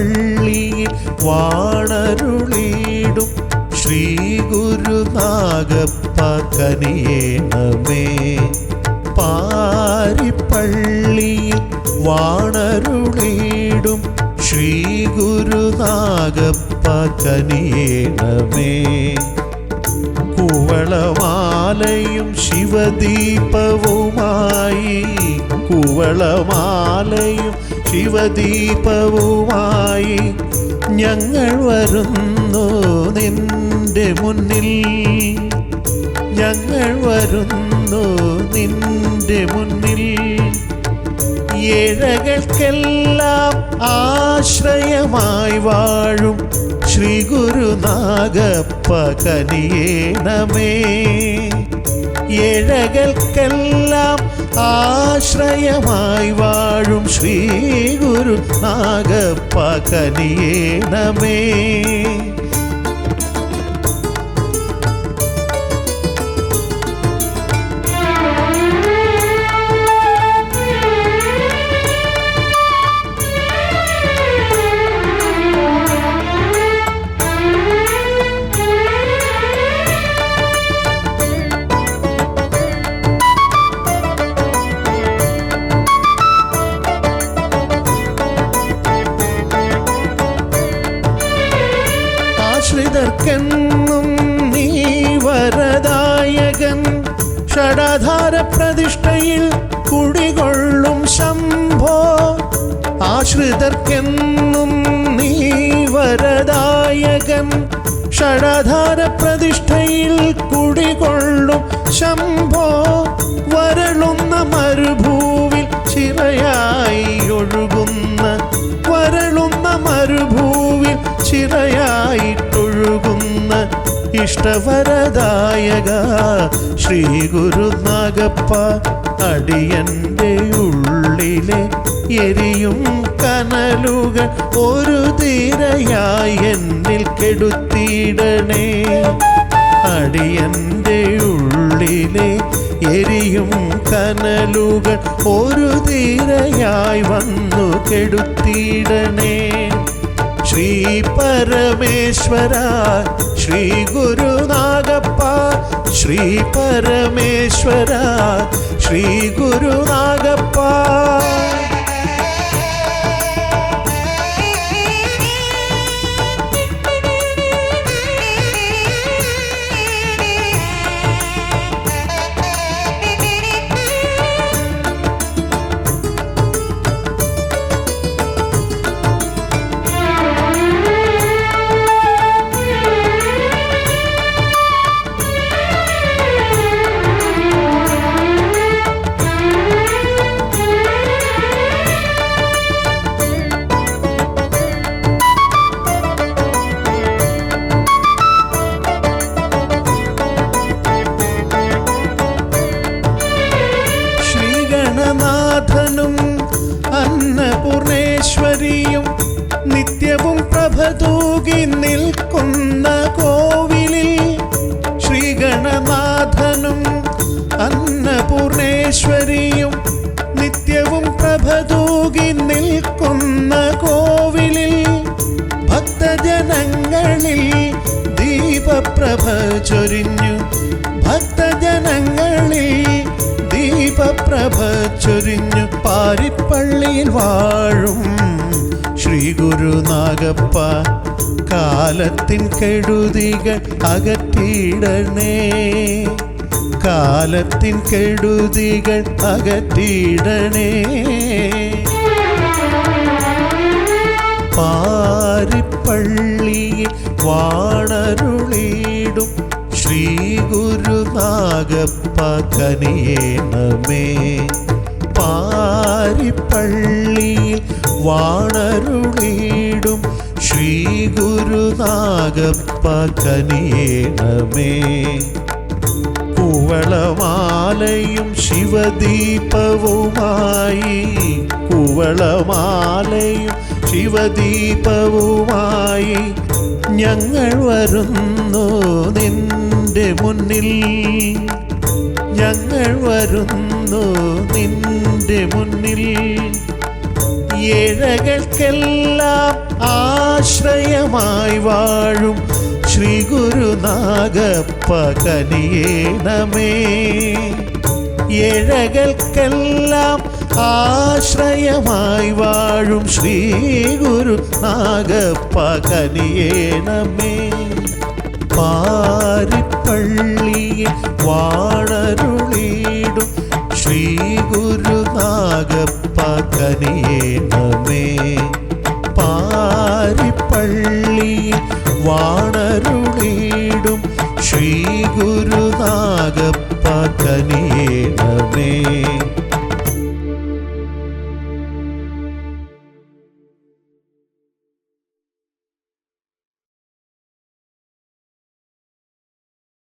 പള്ളിയിൽ വാണരുളീടും ശ്രീ ഗുരുനാഗപ്പ കനിയേണമേ പാരിപ്പള്ളിയിൽ വാണരുളീടും ശ്രീ ഗുരുനാഗപ്പ കനിയേണമേ കുവളമാലയും ശിവദീപവുമായി കുവളമാലയും ശിവദീപവുമായി ഞങ്ങൾ വരുന്നു നിന്റെ മുന്നിൽ. ഞങ്ങൾ വരുന്നു നിന്റെ മുന്നിൽ. ഏഴകൾക്കെല്ലാം ആശ്രയമായി വാഴും ശ്രീ ഗുരുനാഗപ്പ കനിയേണമേ ഏഴകൾക്കെല്ലാം ആശ്രയമായി വാഴും ശ്രീ ഗുരുനാഗപ്പ കനിയേണമേ ആശ്രിതർക്കെന്നും നീ വരദായകൻ. ഷടാധാര പ്രതിഷ്ഠയിൽ കുടികൊള്ളും ശംഭോ. ആശ്രിതർക്കെന്നും നീ വരദായകൻ. ഷടാധാര പ്രതിഷ്ഠയിൽ കുടികൊള്ളും ശംഭോ. വരളുന്ന മരുഭൂവിൽ ചിറയായി ഒഴുകുന്ന. വരളുന്ന മരുഭൂവിൽ ചിറയായിട്ടൊഴുകുന്ന ഇഷ്ടവരദായക. ശ്രീ ഗുരുനാഗപ്പ അടിയന്റെ ഉള്ളിലെ എരിയും കനലുകൾ ഒരു തീരയായി എന്നിൽ കെടുത്തിയിടണേ. അടിയന്റെ ഉള്ളിലെ എരിയും കനലുകൾ ഒരു തീരയായി വന്നു കെടുത്തിയിടണേ. ശ്രീ പരമേശ്വര ശ്രീ ഗുരുനാഗപ്പ ശ്രീ പരമേശ്വര ശ്രീ ഗുരുനാഗപ്പ. നിത്യവും പ്രഭ തൂകി നിൽക്കുന്ന കോവിലിൽ ശ്രീഗണനാഥനും അന്നപൂർണേശ്വരിയും നിത്യവും പ്രഭ തൂകി നിൽക്കുന്ന കോവിലിൽ ഭക്തജനങ്ങളിൽ ദീപപ്രഭ ചൊരിഞ്ഞു. ഭക്തജനങ്ങളിൽ ദീപപ്രഭ ചൊരിഞ്ഞു. പാരിപ്പള്ളിയിൽ വാഴും ശ്രീ ഗുരുനാഗപ്പ കാലത്തിൻ കെടുതികൾ അകറ്റിയിടണേ കാലത്തിൻ കെടുതികൾ അകറ്റിയിടണേ പാരിപ്പള്ളിയിൽ വാണരുളിയിടും ശ്രീ ഗുരുനാഗപ്പ കനിയേണമേ. പാരിപ്പള്ളിയിൽ വാണരുളിയിടും. ശ്രീ ഗുരുനാഗപ്പ കനിയേണമേ കുവളമാലയും ശിവദീപവുമായി. കുവളമാലയും ശിവദീപവുമായി ഞങ്ങൾ വരുന്നു നിന്റെ മുന്നിൽ. ഞങ്ങൾ വരുന്നു നിന്റെ മുന്നിൽ. ഏഴകൾക്കെല്ലാം ആശ്രയമായി വാഴും ശ്രീ ഗുരുനാഗപ്പ കനിയേണമേ ഏഴകൾക്കെല്ലാം ആശ്രയമായി വാഴും ശ്രീ ഗുരു നാഗപ്പ കനിയേണമേ പാരിപ്പള്ളിയിൽ വാണരുളീടും ശ്രീ ഗുരുനാഗപ്പ കനിയേണമേ പാരിപ്പള്ളിയിൽ വാണരുളിടും ശ്രീ ഗുരുനാഗപ്പ കനിയേ